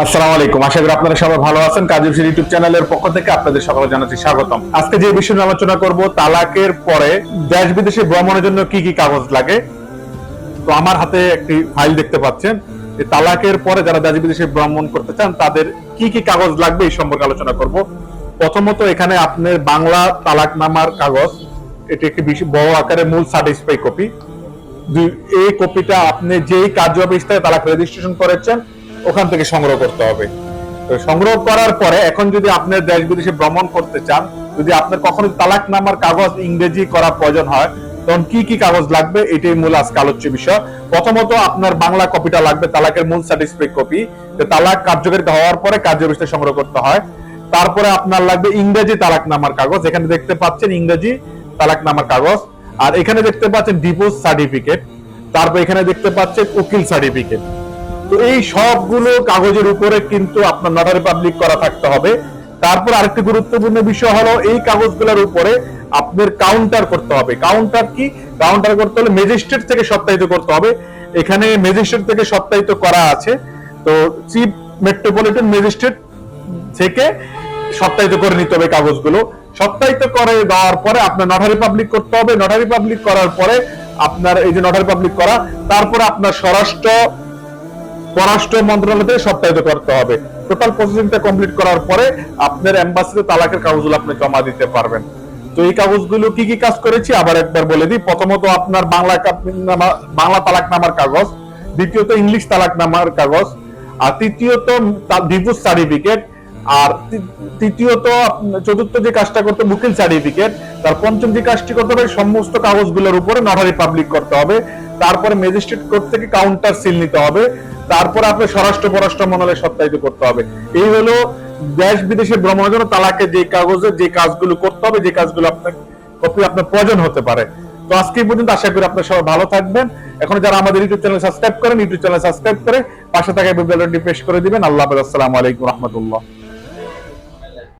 আসসালামু আলাইকুম। আশা করি আপনারা সবাই ভালো আছেন। কাজী ইউটিউব চ্যানেলের পক্ষ থেকে আপনাদের সকলে জানাচ্ছি স্বাগতম। আজকে যে আলোচনা করব, তালাকের পরে দেশ বিদেশে ভ্রমণের জন্য কি কি কাগজ লাগে? তো আমার হাতে একটি ফাইল দেখতে পাচ্ছেন। তালাকের পরে যারা দেশ বিদেশে ভ্রমণ করতে চান, তাদের কি কি কাগজ লাগবে এই সম্পর্কে আলোচনা করব। প্রথমত এখানে আপনার বাংলা তালাকনামার কাগজ, এটি একটি বড় আকারের মূল সার্টিফাই কপি এই কপিটা আপনি যেই কার্য অফিস থেকে তালাক রেজিস্ট্রেশন করেছেন ওখান থেকে সংগ্রহ করতে হবে। তো সংগ্রহ করার পরে এখন যদি আপনি দেশ বিদেশে ভ্রমণ করতে চান, যদি আপনার কখনো তালাক নামার কাগজ ইংরেজি করা প্রয়োজন হয়, তখন কি কি কাগজ লাগবে? এটাই মূল আজকে আলোচ্য বিষয়। প্রথমত আপনার বাংলা কপিটা লাগবে, তালাকের মূল সার্টিফিকেট কপি। তালাক কার্যকারিতা হওয়ার পরে কার্য অফিস থেকে সংগ্রহ করতে হয়। তারপরে আপনার লাগবে ইংরেজি তালাক নামার কাগজ। এখানে দেখতে পাচ্ছেন ইংরেজি তালাক নামার কাগজ। আর এখানে দেখতে পাচ্ছেন ডিভোর্স সার্টিফিকেট। তারপর এখানে দেখতে পাচ্ছেন উকিল সার্টিফিকেট। তো এই সবগুলো কাগজের উপরে কিন্তু আপনার নটারি পাবলিক করা থাকতে হবে। তারপর আরেকটি গুরুত্বপূর্ণ বিষয় হলো, এই কাগজগুলোর উপরে আপনার কাউন্টার করতে হবে। কাউন্টার কি? কাউন্টার করতে হলে ম্যাজিস্ট্রেট থেকে সত্যায়িত করতে হবে। এখানে ম্যাজিস্ট্রেট থেকে সত্যায়িত করা আছে। তো চিফ মেট্রোপলিটন ম্যাজিস্ট্রেট থেকে সত্যায়িত করে নিতে হবে কাগজগুলো। সত্যায়িত করে দেওয়ার পরে আপনার নটারি পাবলিক করতে হবে। নটারি পাবলিক করার পরে আপনার এই যে নটারি পাবলিক করা, তারপরে আপনার স্বরাষ্ট্র পররাষ্ট্র মন্ত্রণালয় থেকে সত্যায়িত করতে হবে। টোটাল প্রসেসিংটা কমপ্লিট করার পরে আপনার এম্বাসিতে তালাকের কাগজগুলো আপনি জমা দিতে পারবেন। তো এই কাগজগুলো কি কি কাজ করেছি? আবার একবার বলে দিই। প্রথমত আপনার বাংলা বাংলা তালাক নামার কাগজ, দ্বিতীয়ত ইংলিশ তালাক নামার কাগজ, আর তৃতীয়ত ডিভোর্স সার্টিফিকেট আর তৃতীয়ত চতুর্থ যে কাজটা করতে উকিল সার্টিফিকেট তার পঞ্চম যে কাজটি করতে হবে, সমস্ত কাগজগুলোর উপরে নটারি পাবলিক করতে হবে। তারপরে ম্যাজিস্ট্রেট কোর্ট থেকে কাউন্টার সিল নিতে হবে। তারপরে আপনার স্বরাষ্ট্র পররাষ্ট্র মন্ত্রণালয়ে সত্যায়িত করতে হবে। এই হলো দেশ বিদেশে ভ্রমণের জন্য তালাকে যে কাগজে যে কাজগুলো করতে হবে, যে কাজগুলো আপনার কপি আপনার প্রয়োজন হতে পারে। তো আজকে পর্যন্ত আশা করি আপনার সবাই ভালো থাকবেন। এখন যারা আমাদের ইউটিউব চ্যানেল সাবস্ক্রাইব করেন, ইউটিউব চ্যানেল সাবস্ক্রাইব করে পাশে থাকা বেল আইকনটি প্রেস করে দিবেন। আল্লাহ আসসালামু আলাইকুম রহমতুল্লাহ।